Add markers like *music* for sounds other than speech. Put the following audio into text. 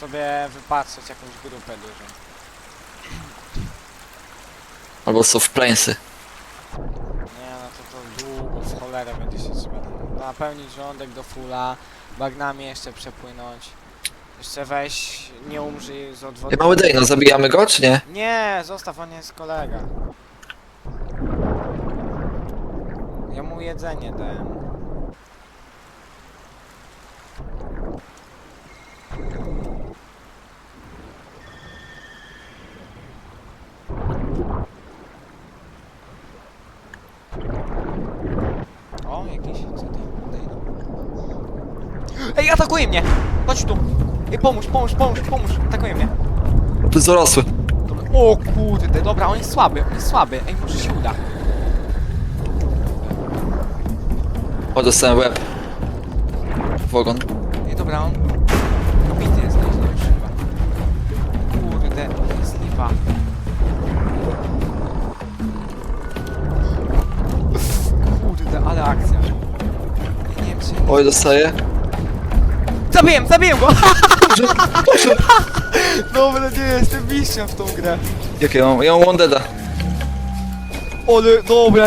sobie wypatrzeć jakąś grupę dużą. Albo soft planesy. Nie no to to długo w cholerę będzie się trzeba napełnić żołądek do fulla, bagnami jeszcze przepłynąć. Jeszcze weź, nie umrzyj z Ej, odwody. mały Dejno, zabijamy go czy nie? Nie, zostaw, on jest kolega. Ja mu jedzenie dałem. O, jakiś. Ej, atakuje mnie! Chodź tu! Ej, pomóż, pomóż, pomóż, pomóż! Atakuje mnie. To jest dorosły. O kurde, dobra, on jest słaby, on jest słaby. Ej, może się uda. O, dostałem łeb. W ogon. Ej, dobra, on... akcja. Ja nie wiem, czy... Oj, dostaję. Zabiję, zabiję go! *laughs* Dobra, nie, jestem mistrzem w tą grę. Jakie ja mam? Ja mam. Ale, dobra,